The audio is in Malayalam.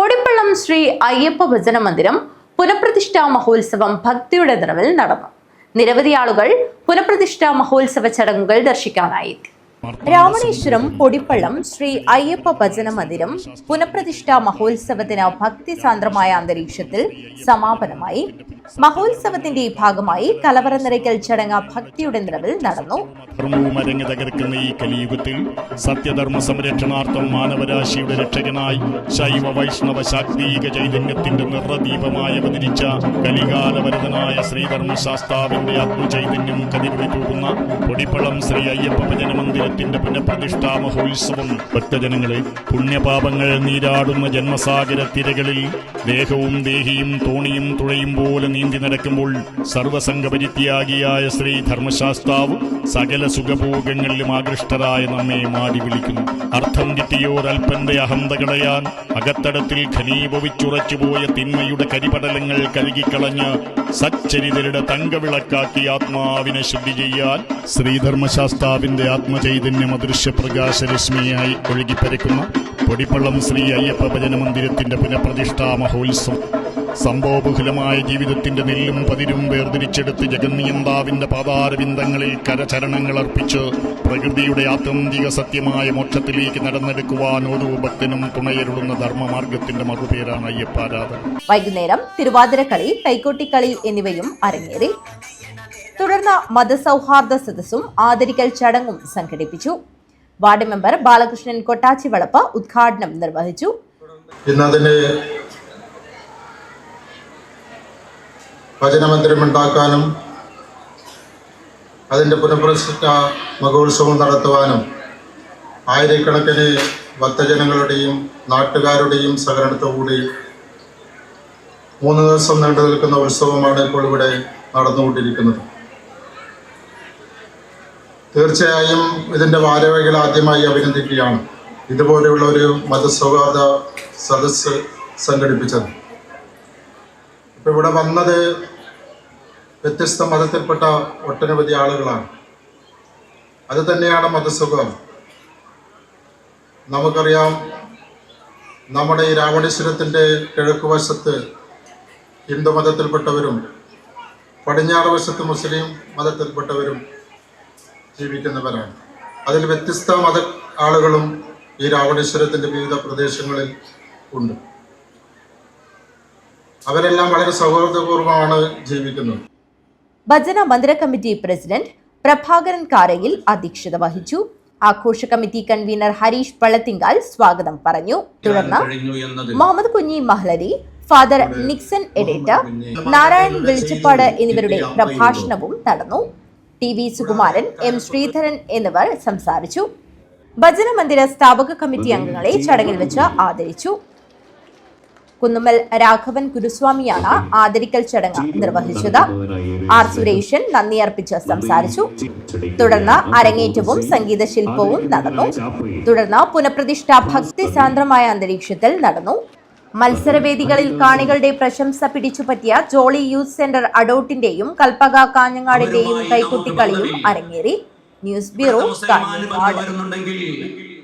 പൊടിപ്പള്ളം ശ്രീ അയ്യപ്പ ഭജന മന്ദിരം പുനഃപ്രതിഷ്ഠാ മഹോത്സവം ഭക്തിയുടെ നിറവിൽ നടന്നു. നിരവധി ആളുകൾ പുനഃപ്രതിഷ്ഠാ മഹോത്സവ ചടങ്ങുകൾ ദർശിക്കാനായി. രാമണേശ്വരം പൊടിപ്പള്ളം ശ്രീ അയ്യപ്പ ഭജന മന്ദിരം പുനഃപ്രതിഷ്ഠാ മഹോത്സവത്തിന് ഭക്തിസാന്ദ്രമായ അന്തരീക്ഷത്തിൽ സമാപനമായി. മഹോത്സവത്തിന്റെ ഭാഗമായി കലവറ നിറയ്ക്കൽ ചടങ്ങ് ഭക്തിയുടെ നിറവിൽ നടന്നു. ധർമ്മവും തകർക്കുന്ന ഈ കലിയുഗത്തിൽ സത്യധർമ്മ സംരക്ഷണാർത്ഥം മാനവരാശിയുടെ രക്ഷകനായി ശൈവ വൈഷ്ണവ ശാക്തീക ചൈതന്യത്തിന്റെ നിറദീപമായി അവതരിച്ച കലികാലവരതനായ ശ്രീധർമ്മശാസ്താവിന്റെ ആത്മചൈതന്യം കതിരുവി പോകുന്ന പൊടിപ്പളം ശ്രീ അയ്യപ്പ ഭജന മന്ദിരത്തിന്റെ പുനഃപ്രതിഷ്ഠാ മഹോത്സവം. ഭക്തജനങ്ങളെ പുണ്യപാപങ്ങൾ നീരാടുന്ന ജന്മസാഗര തിരകളിൽ ദേഹവും ദേഹിയും തോണിയും തുഴയും പോലെ നീന്തി നടക്കുമ്പോൾ സർവസംഗപരിത്യാഗിയായ ശ്രീ ധർമ്മശാസ്താവ് സകല സുഖഭോഗങ്ങളിലും ആകൃഷ്ടരായ നമ്മെ മാടി വിളിക്കുന്നു. അർത്ഥം കിട്ടിയോർ അല്പന്റെ അഹന്ത കളയാൻ അകത്തടത്തിൽ ഖനീഭവിച്ചുറച്ചുപോയ തിന്മയുടെ കരിപടലങ്ങൾ കഴുകിക്കളഞ്ഞ് സച്ചരിതരുടെ തങ്കവിളക്കാക്കി ആത്മാവിനെ ശുദ്ധി ചെയ്യാൻ ശ്രീധർമ്മശാസ്താവിന്റെ ആത്മചൈതന്യം അദൃശ്യ പ്രകാശരശ്മിയായി ഒഴുകിപ്പരക്കുന്ന പൊടിപ്പള്ളം ശ്രീ അയ്യപ്പ ഭജന മന്ദിരത്തിന്റെ പുനഃപ്രതിഷ്ഠാ മഹോത്സവം. സംഭവബഹുലമായ ജീവിതത്തിന്റെ നെല്ലും പതിരും വേർതിരിച്ചെടുത്ത് ജഗന്നിയന്താവിന്റെ പാതാരവിന്ദങ്ങളിൽ കരചരണങ്ങൾ അർപ്പിച്ച് പ്രകൃതിയുടെ ആത്യന്തിക സത്യമായ മോക്ഷത്തിലേക്ക് നടന്നെടുക്കുവാൻ ഓരോ ഭക്തനും തുണയരുളുന്ന ധർമ്മമാർഗത്തിന്റെ മറുപേരാണ് അയ്യപ്പാരാധന. വൈകുന്നേരം തിരുവാതിരക്കളി കൈക്കോട്ടിക്കളി എന്നിവയും അരങ്ങേറി. തുടർന്ന് മതസൗഹാർദ്ദ സദസ്സും ആദരിക്കൽ ചടങ്ങും സംഘടിപ്പിച്ചു. വാർഡ് മെമ്പർ ബാലകൃഷ്ണൻ കൊട്ടാച്ചി കൊട്ടാച്ചിവളപ്പ് ഉദ്ഘാടനം നിർവഹിച്ചു. ഉണ്ടാക്കാനും അതിന്റെ പുനഃപ്രതിഷ്ഠ മഹോത്സവം നടത്തുവാനും ആയിരക്കണക്കിന് ഭക്തജനങ്ങളുടെയും നാട്ടുകാരുടെയും സഹകരണത്തോടുകൂടി മൂന്ന് ദിവസം നീണ്ടു നിൽക്കുന്ന ഉത്സവമാണ് ഇപ്പോൾ ഇവിടെ നടന്നുകൊണ്ടിരിക്കുന്നത്. തീർച്ചയായും ഇതിന്റെ വാരവകൾ ആദ്യമായി അഭിനന്ദിക്കുകയാണ്. ഇതുപോലെയുള്ള ഒരു മതസൗഹാർദ്ദ സദസ്സ് സംഘടിപ്പിച്ചത്. ഇപ്പം ഇവിടെ വന്നത് വ്യത്യസ്ത മതത്തിൽപ്പെട്ട ഒട്ടനവധി ആളുകളാണ്. അത് തന്നെയാണ് മതസുഖം. നമുക്കറിയാം നമ്മുടെ ഈ രാവണേശ്വരത്തിന്റെ കിഴക്ക് വശത്ത് ഹിന്ദു മതത്തിൽപ്പെട്ടവരും പടിഞ്ഞാറ് വശത്ത് മുസ്ലിം മതത്തിൽപ്പെട്ടവരും ജീവിക്കുന്നവരാണ്. അതിൽ വ്യത്യസ്ത മത ആളുകളും ഈ രാവണേശ്വരത്തിന്റെ വിവിധ പ്രദേശങ്ങളിൽ ഉണ്ട്. അവരെല്ലാം വളരെ സൗഹൃദപൂർവമാണ് ജീവിക്കുന്നത്. ഭജന മന്ദിര കമ്മിറ്റി പ്രസിഡന്റ് പ്രഭാകരൻ കാരയിൽ അധ്യക്ഷത വഹിച്ചു. ആഘോഷ കമ്മിറ്റി കൺവീനർ ഹരീഷ് പള്ളത്തിങ്കാൽ സ്വാഗതം പറഞ്ഞു. തുടർന്ന് മുഹമ്മദ് കുഞ്ഞി മഹ്ലരി ഫാദർ നിക്സൺ എഡേറ്റ നാരായൺ വെളിച്ചപ്പാട് എന്നിവരുടെ പ്രഭാഷണവും നടന്നു. T V Sukumaran M Sreedharan എന്നിവർ സംസാരിച്ചു. ഭജന മന്ദിര സ്ഥാപക കമ്മിറ്റി അംഗങ്ങളെ ചടങ്ങിൽ വെച്ച് ആദരിച്ചു. കുന്നുമ്മൽ രാഘവൻ ഗുരുസ്വാമിയാണ് ആദരിക്കൽ ചടങ്ങ് നിർവഹിച്ചത്. ആർ സുരേഷൻ നന്ദി അർപ്പിച്ച് സംസാരിച്ചു. തുടർന്ന് അരങ്ങേറ്റവും സംഗീത ശില്പവും നടന്നു. തുടർന്ന് പുനഃപ്രതിഷ്ഠ ഭക്തി സാന്ദ്രമായ അന്തരീക്ഷത്തിൽ നടന്നു. മത്സരവേദികളിൽ കാണികളുടെ പ്രശംസ പിടിച്ചുപറ്റിയ ജോളി യൂത്ത് സെന്റർ അഡോട്ടിന്റെയും കൽപ്പക കാഞ്ഞങ്ങാടിന്റെയും കൈക്കുട്ടിക്കളിയും അരങ്ങേറി. News bureau Kanhangad.